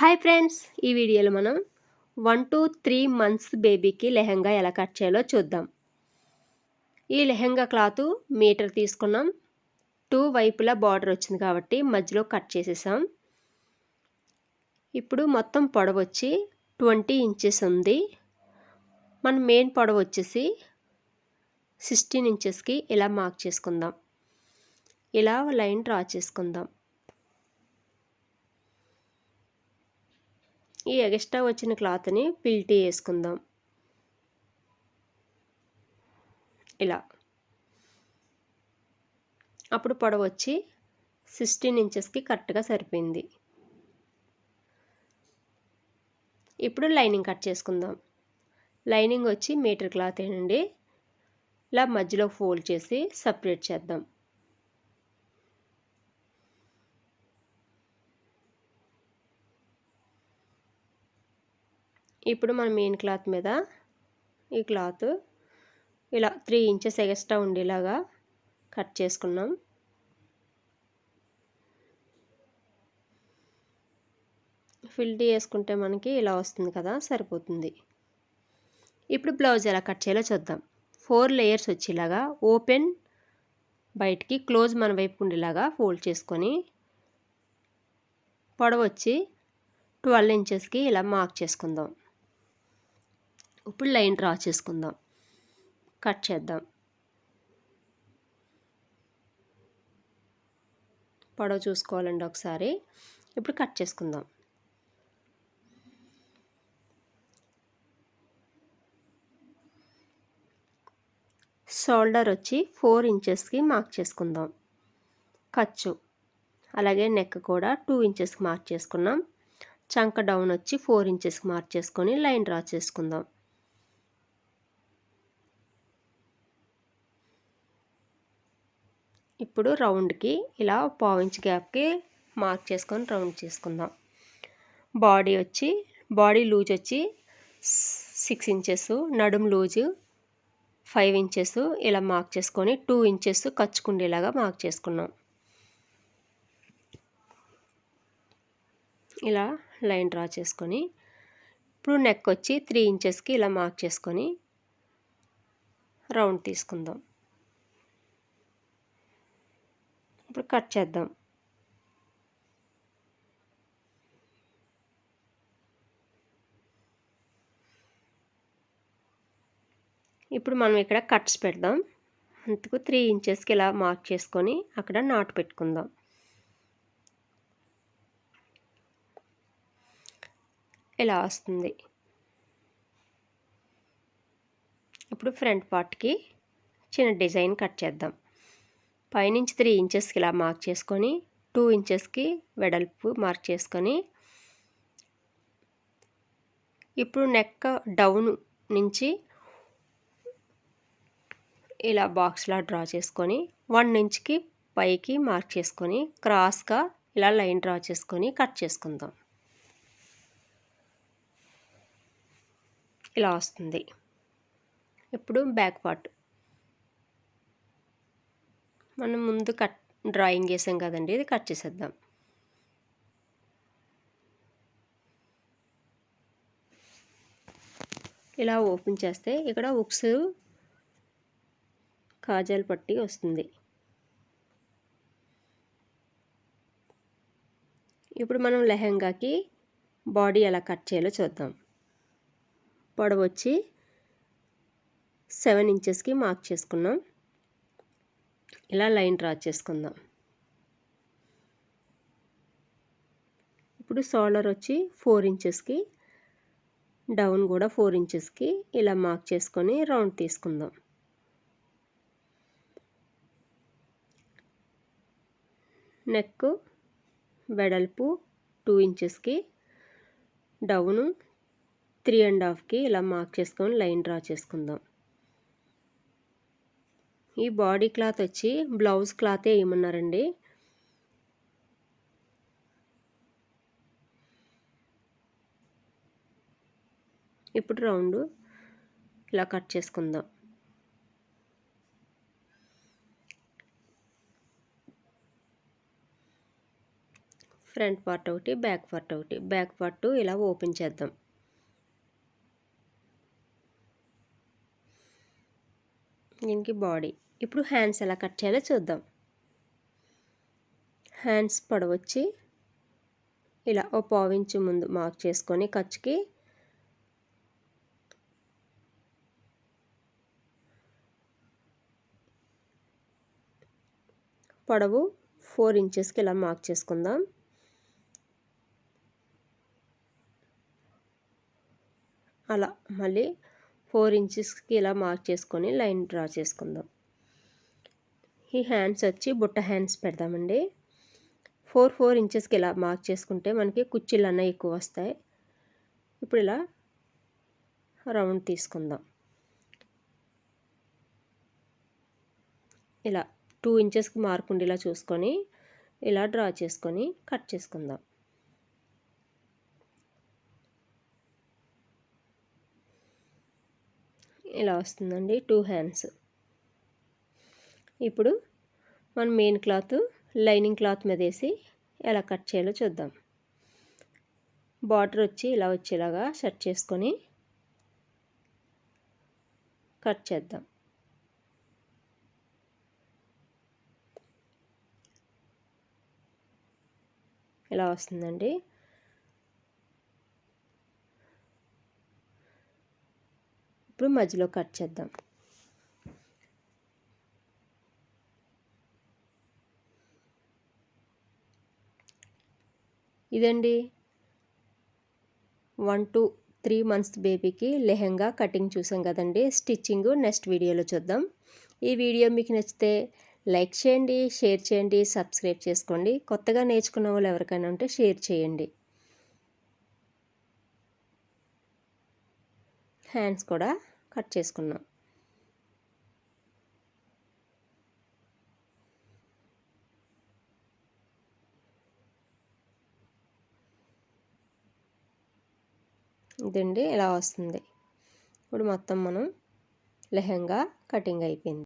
Hi friends ఈ వీడియోలో మనం వన్ టు త్రీ మంత్స్ బేబీకి లెహంగా ఎలా కట్ చేయాలో చూద్దాం. ఈ లెహంగా క్లాత్ మీటర్ తీసుకున్నాం. టూ వైపులా బార్డర్ వచ్చింది కాబట్టి మధ్యలో కట్ చేసేసాం. ఇప్పుడు మొత్తం పొడవు వచ్చి ట్వంటీ ఇంచెస్ ఉంది. మన మెయిన్ పొడవు వచ్చేసి సిక్స్టీన్ ఇంచెస్కి ఇలా మార్క్ చేసుకుందాం. ఇలా లైన్ డ్రా చేసుకుందాం. ఈ ఎక్స్ట్రా వచ్చిన క్లాత్ని పిల్టీ వేసుకుందాం. ఇలా. అప్పుడు పొడవు వచ్చి సిక్స్టీన్ ఇంచెస్కి కరెక్ట్గా సరిపోయింది. ఇప్పుడు లైనింగ్ కట్ చేసుకుందాం. లైనింగ్ వచ్చి మీటర్ క్లాత్ అండి ఇలా మధ్యలో ఫోల్డ్ చేసి సపరేట్ చేద్దాం. ఇప్పుడు మన మెయిన్ క్లాత్ మీద ఈ క్లాత్ ఇలా త్రీ ఇంచెస్ ఎగస్ట్రా ఉండేలాగా కట్ చేసుకున్నాం. ఫిల్టీ వేసుకుంటే మనకి ఇలా వస్తుంది కదా సరిపోతుంది. ఇప్పుడు బ్లౌజ్ ఎలా కట్ చేయాలో చూద్దాం. ఫోర్ లేయర్స్ వచ్చేలాగా ఓపెన్ బయటికి క్లోజ్ మన వైపు ఉండేలాగా ఫోల్డ్ చేసుకొని పొడవచ్చి ట్వెల్వ్ ఇంచెస్కి ఇలా మార్క్ చేసుకుందాం. ఇప్పుడు లైన్ డ్రా చేసుకుందాం. కట్ చేద్దాం. పొడవు చూసుకోవాలండి ఒకసారి. ఇప్పుడు కట్ చేసుకుందాం. షోల్డర్ వచ్చి ఫోర్ ఇంచెస్కి మార్క్ చేసుకుందాం. ఖర్చు. అలాగే నెక్ కూడా టూ ఇంచెస్కి మార్క్ చేసుకున్నాం. చంక డౌన్ వచ్చి ఫోర్ ఇంచెస్కి మార్క్ చేసుకొని లైన్ డ్రా చేసుకుందాం. ఇప్పుడు రౌండ్కి ఇలా పావు గ్యాప్కి మార్క్ చేసుకొని రౌండ్ చేసుకుందాం. బాడీ వచ్చి బాడీ లూజ్ వచ్చి సిక్స్ ఇంచెస్ నడుము లూజు ఫైవ్ ఇంచెస్ ఇలా మార్క్ చేసుకొని టూ ఇంచెస్ కచ్చుకుండేలాగా మార్క్ చేసుకున్నాం. ఇలా లైన్ డ్రా చేసుకొని ఇప్పుడు నెక్ వచ్చి త్రీ ఇంచెస్కి ఇలా మార్క్ చేసుకొని రౌండ్ తీసుకుందాం. ఇప్పుడు కట్ చేద్దాం. ఇప్పుడు మనం ఇక్కడ కట్స్ పెడదాం. అందుకు త్రీ ఇంచెస్కి ఇలా మార్క్ చేసుకొని అక్కడ నాటు పెట్టుకుందాం. ఇలా వస్తుంది. ఇప్పుడు ఫ్రంట్ పార్ట్కి చిన్న డిజైన్ కట్ చేద్దాం. పైనుంచి త్రీ ఇంచెస్కి ఇలా మార్క్ చేసుకొని టూ ఇంచెస్కి వెడల్పు మార్క్ చేసుకొని ఇప్పుడు నెక్ డౌన్ నుంచి ఇలా బాక్స్లా డ్రా చేసుకొని వన్ ఇంచ్కి పైకి మార్క్ చేసుకొని క్రాస్గా ఇలా లైన్ డ్రా చేసుకొని కట్ చేసుకుందాం. ఇలా వస్తుంది. ఇప్పుడు బ్యాక్ పార్ట్ మనం ముందు కట్ డ్రాయింగ్ చేసాం కదండి ఇది కట్ చేసేద్దాం. ఇలా ఓపెన్ చేస్తే ఇక్కడ ఉక్స్ కాజల్ పట్టి వస్తుంది. ఇప్పుడు మనం లెహంగాకి బాడీ ఎలా కట్ చేయాలో చూద్దాం. పొడవొచ్చి సెవెన్ ఇంచెస్కి మార్క్ చేసుకున్నాం. ఇలా లైన్ డ్రా చేసుకుందాం. ఇప్పుడు షోల్డర్ వచ్చి ఫోర్ ఇంచెస్కి డౌన్ కూడా ఫోర్ ఇంచెస్కి ఇలా మార్క్ చేసుకొని రౌండ్ తీసుకుందాం. నెక్ వెడల్పు టూ ఇంచెస్కి డౌను త్రీ అండ్ హాఫ్కి ఇలా మార్క్ చేసుకొని లైన్ డ్రా చేసుకుందాం. ఈ బాడీ క్లాత్ వచ్చి బ్లౌజ్ క్లాతే వేయమన్నారండి. ఇప్పుడు రౌండ్ ఇలా కట్ చేసుకుందాం. ఫ్రంట్ పార్ట్ ఒకటి బ్యాక్ పార్ట్ ఒకటి బ్యాక్ పార్ట్ ఇలా ఓపెన్ చేద్దాం. దీనికి బాడీ. ఇప్పుడు హ్యాండ్స్ ఎలా కట్ చేయాలో చూద్దాం. హ్యాండ్స్ పొడవచ్చి ఇలా ఓ పావించు ముందు మార్క్ చేసుకొని ఖర్చుకి పొడవు ఫోర్ ఇంచెస్కి ఇలా మార్క్ చేసుకుందాం. అలా మళ్ళీ ఫోర్ ఇంచెస్కి ఇలా మార్క్ చేసుకొని లైన్ డ్రా చేసుకుందాం. ఈ హ్యాండ్స్ వచ్చి బుట్ట హ్యాండ్స్ పెడదామండి. ఫోర్ ఫోర్ ఇంచెస్కి ఇలా మార్క్ చేసుకుంటే మనకి కుర్చీలు అన్న ఎక్కువ వస్తాయి. ఇప్పుడు ఇలా రౌండ్ తీసుకుందాం. ఇలా టూ ఇంచెస్కి మార్క్ ఉండేలా చూసుకొని ఇలా డ్రా చేసుకొని కట్ చేసుకుందాం. ఇలా వస్తుందండి. టూ హ్యాండ్స్ ఇప్పుడు మనం మెయిన్ క్లాత్ లైనింగ్ క్లాత్ మీద వేసి ఎలా కట్ చేయాలో చూద్దాం. బార్డర్ వచ్చి ఇలా వచ్చేలాగా సెట్ చేసుకొని కట్ చేద్దాం. ఇలా వస్తుందండి. ఇప్పుడు మధ్యలో కట్ చేద్దాం. ఇదండి. వన్ టు త్రీ మంత్స్ బేబీకి లెహెంగా కటింగ్ చూసాం కదండి. స్టిచ్చింగ్ నెక్స్ట్ వీడియోలో చూద్దాం. ఈ వీడియో మీకు నచ్చితే లైక్ చేయండి షేర్ చేయండి సబ్స్క్రైబ్ చేసుకోండి. కొత్తగా నేర్చుకున్న వాళ్ళు ఎవరికైనా ఉంటే షేర్ చేయండి. హ్యాండ్స్ కూడా కట్ చేసుకున్నాం. ఇదండి ఇలా వస్తుంది? ఇప్పుడు మొత్తం మనం లెహంగా కటింగ్ అయిపోయింది.